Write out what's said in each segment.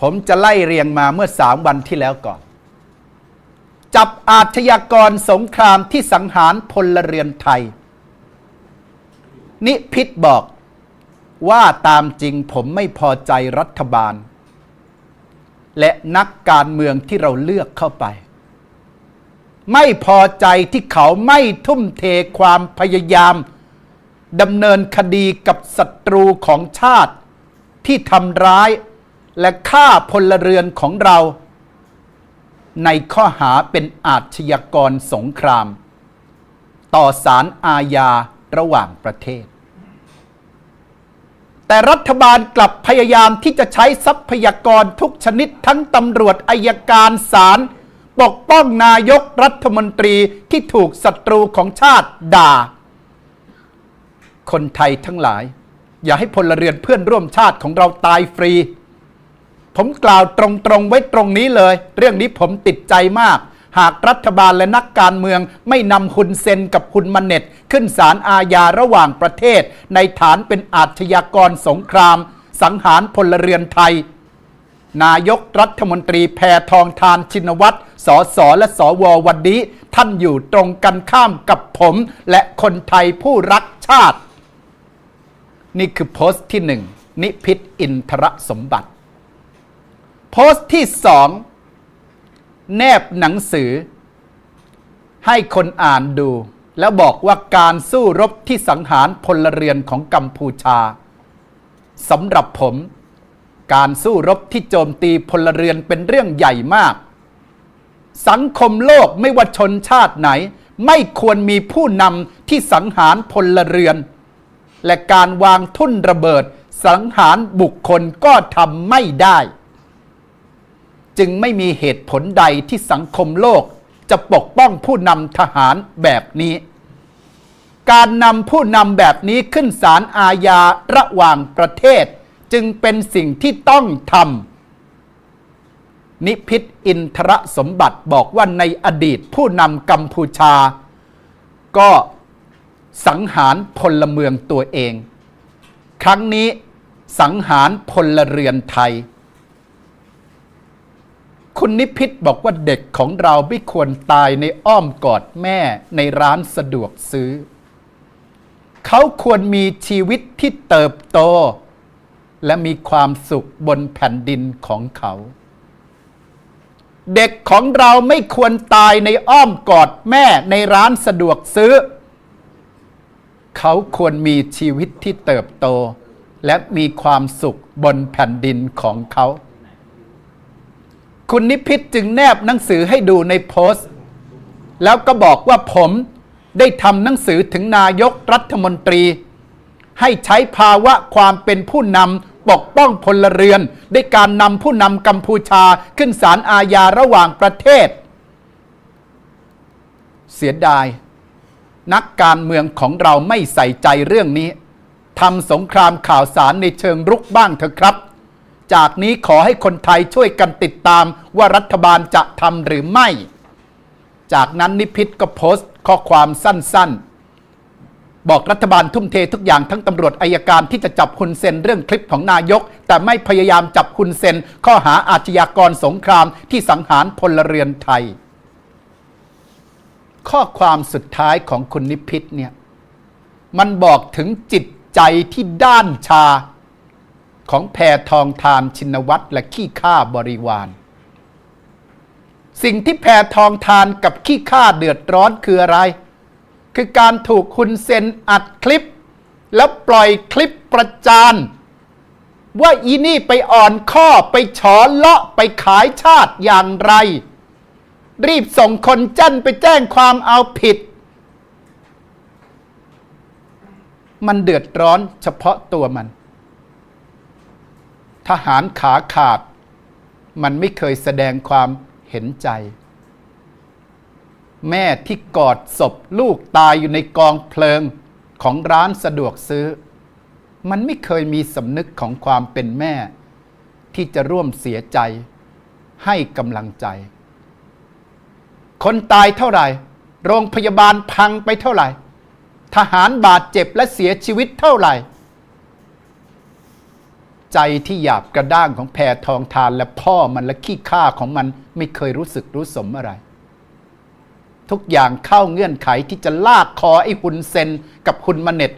ผมจะไล่เรียงมาเมื่อสามวันที่แล้วก่อน จับอาชญากรสงครามที่สังหารพลเรือนไทย นิพิษบอกว่าตามจริงผมไม่พอใจรัฐบาล และนักการเมืองที่เราเลือกเข้าไป ไม่พอใจที่เขาไม่ทุ่มเทความพยายามดำเนินคดีกับศัตรูของชาติที่ทำร้าย และฆ่าพลเรือนของเรา ในข้อหาเป็นอาชญากรสงคราม ต่อสารอาญาระหว่างประเทศ แต่รัฐบาลกลับพยายามที่จะใช้ทรัพยากรทุกชนิดทั้งตำรวจอายการศาลปกป้องนายกรัฐมนตรีที่ถูกศัตรูของชาติด่า คนไทยทั้งหลาย อย่าให้พลเรือนเพื่อนร่วมชาติของเราตายฟรี ผมกล่าวตรงๆไว้ตรงนี้เลย เรื่องนี้ผมติดใจมาก หากรัฐบาลและนักการเมืองไม่นำคุณเซนกับคุณมันเน็ต ขึ้นศาลอาญาระหว่างประเทศ ในฐานเป็นอาชญากรสงคราม สังหารพลเรือนไทย นายกรัฐมนตรีแพทองทานชินวัตรสสและสววันนี้ ท่านอยู่ตรงกันข้ามกับผม และคนไทยผู้รักชาติ นี่คือโพสต์ที่หนึ่งนิพิษอินทรสมบัติ โพสต์ที่สองแนบหนังสือ ให้คนอ่านดู แล้วบอกว่าการสู้รบที่สังหารพลเรือนของกัมพูชาสำหรับผม การสู้รบที่โจมตีพลเรือนเป็นเรื่องใหญ่มาก สังคมโลกไม่ว่าชนชาติไหน ไม่ควรมีผู้นำที่สังหารพลเรือน และการวางทุ่นระเบิดสังหารบุคคลก็ทำไม่ได้ จึงไม่มีเหตุผลใดที่สังคมโลก จะปกป้องผู้นำทหารแบบนี้ การนำผู้นำแบบนี้ขึ้นศาลอาญาระหว่างประเทศ จึงเป็นสิ่งที่ต้องทำนิพิษอินทรสมบัติบอกว่าในอดีตผู้นำกัมพูชา ก็สังหารพลเมืองตัวเอง ครั้งนี้สังหารพลเรือนไทย คุณนิพิษบอกว่าเด็กของเราไม่ควรตายในอ้อมกอดแม่ในร้านสะดวกซื้อ เขาควรมีชีวิตที่เติบโต และมีความสุขบนแผ่นดินของเขา เด็กของเราไม่ควรตายในอ้อมกอดแม่ในร้านสะดวกซื้อ เขาควรมีชีวิตที่เติบโต และมีความสุขบนแผ่นดินของเขา คุณนิพิษจึงแนบหนังสือให้ดูในโพสต์ แล้วก็บอกว่าผมได้ทำหนังสือถึงนายกรัฐมนตรี ให้ใช้ภาวะความเป็นผู้นำปกป้องพลเรือน ด้วยการนำผู้นำกัมพูชาขึ้นศาลอาญาระหว่างประเทศ เสียดาย นักการเมืองของเราไม่ใส่ใจเรื่องนี้ทำสงครามข่าวสารในเชิงรุกบ้างเถอะครับ จากนี้ขอให้คนไทยช่วยกันติดตามว่ารัฐบาลจะทำหรือไม่ จากนั้นนิพิษก็โพสต์ข้อความสั้นๆ บอกรัฐบาลทุ่มเททุกอย่างทั้งตำรวจอายการที่จะจับคุณเซนเรื่องคลิปของนายก แต่ไม่พยายามจับคุณเซนข้อหาอาชญากรสงครามที่สังหารพลเรือนไทย ข้อความสุดท้ายของคุณนิพิษเนี่ยมันบอกถึงจิตใจที่ด้านชา ของแพทองทานชินวัตรและขี้ข้าบริวาร สิ่งที่แพทองทานกับขี้ข้าเดือดร้อนคืออะไร คือการถูกคุณเซนอัดคลิป แล้วปล่อยคลิปประจานว่าอีนี่ไปอ่อนข้อไปฉอเลาะไปขายชาติอย่างไร รีบส่งคนจ้นไปแจ้งความเอาผิด มันเดือดร้อนเฉพาะตัวมัน ทหารขาขาด มันไม่เคยแสดงความเห็นใจ แม่ที่กอดศพลูกตายอยู่ในกองเพลิงของร้านสะดวกซื้อ มันไม่เคยมีสำนึกของความเป็นแม่ ที่จะร่วมเสียใจ ให้กำลังใจ คนตายเท่าไหร่ โรงพยาบาลพังไปเท่าไหร่ ทหารบาดเจ็บและเสียชีวิตเท่าไหร่ ใจที่หยาบกระด้างของแพรทองทานและพ่อมันและขี้ข้าของมันไม่เคยรู้สึกรู้สมอะไร ทุกอย่างเข้าเงื่อนไขที่จะลากคอไอ้หุนเซนกับคุณมเน็ต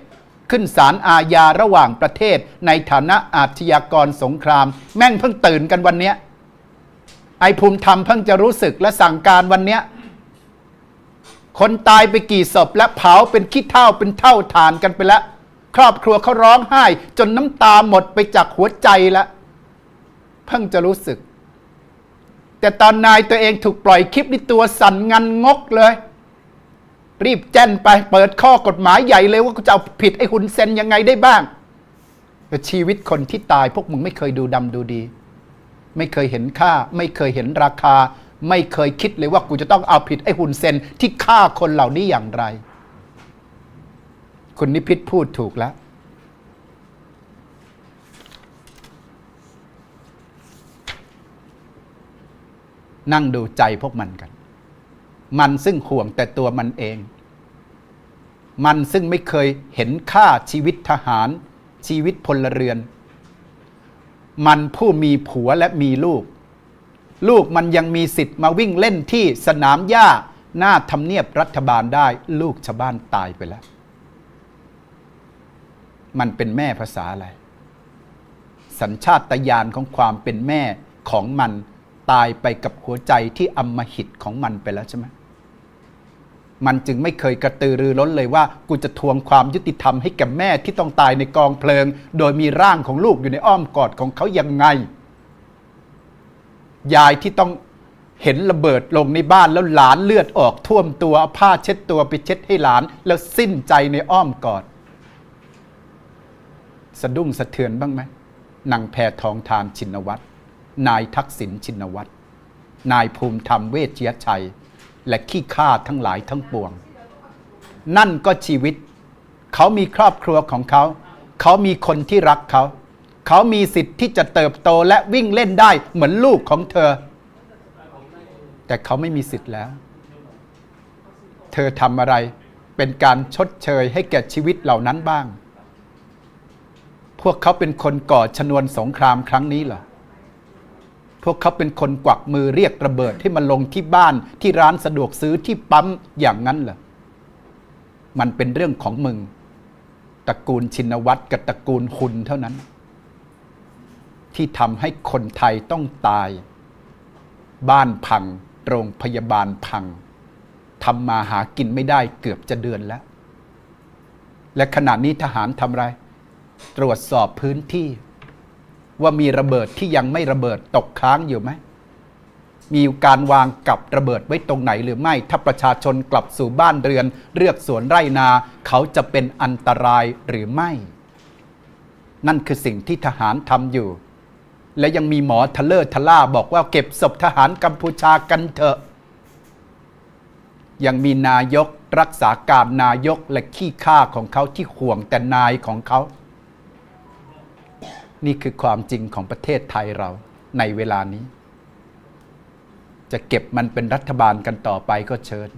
ขึ้นศาลอาญาระหว่างประเทศ ในฐานะอาชญากรสงคราม แม่งเพิ่งตื่นกันวันเนี้ยไอ้ภูมิธรรมเพิ่งจะรู้สึกและสั่งการวันเนี้ยคนตายไปกี่ศพและเผาเป็นขี้เท่าเป็นเท่าฐานกันไปแล้ว ครอบครัวเขาร้องไห้ จนน้ำตาหมดไปจากหัวใจล้วเพิ่งจะรู้สึก แต่ตอนนายตัวเองถูกปล่อยคลิปนี่ตัวสั่นงันงกเลย รีบแจ้นไปเปิดข้อกฎหมายใหญ่เลยว่ากูจะเอาผิดไอ้หุนเซนยังไงได้บ้างแต่ชีวิตคนที่ตายพวกมึงไม่เคยดูดำดูดี ไม่เคยเห็นค่า ไม่เคยเห็นราคา ไม่เคยคิดเลยว่ากูจะต้องเอาผิดไอ้หุนเซนที่ฆ่าคนเหล่านี้อย่างไร คุณนิพิษพูดถูกแล้ว นั่งดูใจพวกมันกัน มันซึ่งห่วงแต่ตัวมันเอง มันซึ่งไม่เคยเห็นค่าชีวิตทหาร ชีวิตพลเรือน มันผู้มีผัวและมีลูก ลูกมันยังมีสิทธิ์มาวิ่งเล่นที่สนามหญ้าหน้าทำเนียบรัฐบาลได้ ลูกชาวบ้านตายไปแล้ว มันเป็นแม่ภาษาอะไร สัญชาตญาณของความเป็นแม่ของมันตายไปกับหัวใจที่อำมหิตของมันไปแล้วใช่ไหมมันจึงไม่เคยกระตือรือร้นเลยว่า กูจะทวงความยุติธรรมให้แก่แม่ที่ต้องตายในกองเพลิง โดยมีร่างของลูกอยู่ในอ้อมกอดของเขายังไง ยายที่ต้องเห็นระเบิดลงในบ้านแล้วหลานเลือดออกท่วมตัวผ้าเช็ดตัวไปเช็ดให้หลาน แล้วสิ้นใจในอ้อมกอด สะดุ้งสะเทือนบ้างไหมนางแพทองทานชินวัตร นายทักษิณชินวัตร นายภูมิธรรมเวชยชัย และขี้ข้าทั้งหลายทั้งปวง นั่นก็ชีวิต เขามีครอบครัวของเขา เขามีคนที่รักเขา เขามีสิทธิ์ที่จะเติบโตและวิ่งเล่นได้เหมือนลูกของเธอ แต่เขาไม่มีสิทธิ์แล้ว เธอทำอะไรเป็นการชดเชยให้แก่ชีวิตเหล่านั้นบ้าง พวกเขาเป็นคนก่อชนวนสงครามครั้งนี้เหรอ พวกเขาเป็นคนกวักมือเรียกระเบิดให้มันลงที่บ้านที่ร้านสะดวกซื้อที่ปั๊มอย่างนั้นเหรอ มันเป็นเรื่องของมึง ตระกูลชินวัตรกับตระกูลหุนเท่านั้น ที่ทำให้คนไทยต้องตาย บ้านพัง โรงพยาบาลพังทำมาหากินไม่ได้เกือบจะเดือนแล้ว และขณะนี้ทหารทำไร ตรวจสอบพื้นที่ ว่ามีระเบิดที่ยังไม่ระเบิดตกค้างอยู่ไหม มีการวางกับระเบิดไว้ตรงไหนหรือไม่ ถ้าประชาชนกลับสู่บ้านเรือน เลือกสวนไร่นา เขาจะเป็นอันตรายหรือไม่ นั่นคือสิ่งที่ทหารทำอยู่ และยังมีหมอทะเลอร์ทะล่าบอกว่าเก็บศพทหารกัมพูชากันเถอะ ยังมีนายกรักษาการนายกและขี้ข้าของเขาที่ห่วงแต่นายของเขา นี่คือความจริงของประเทศไทยเราในเวลานี้ จะเก็บมันเป็นรัฐบาลกันต่อไปก็เชิญ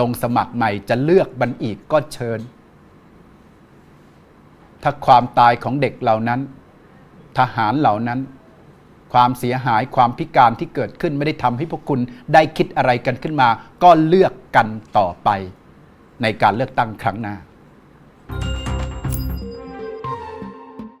ลงสมัครใหม่จะเลือกมันอีกก็เชิญ ถ้าความตายของเด็กเหล่านั้น ทหารเหล่านั้น ความเสียหายความพิการที่เกิดขึ้นไม่ได้ทำให้พวกคุณได้คิดอะไรกันขึ้นมา ก็เลือกกันต่อไป ในการเลือกตั้งครั้งหน้า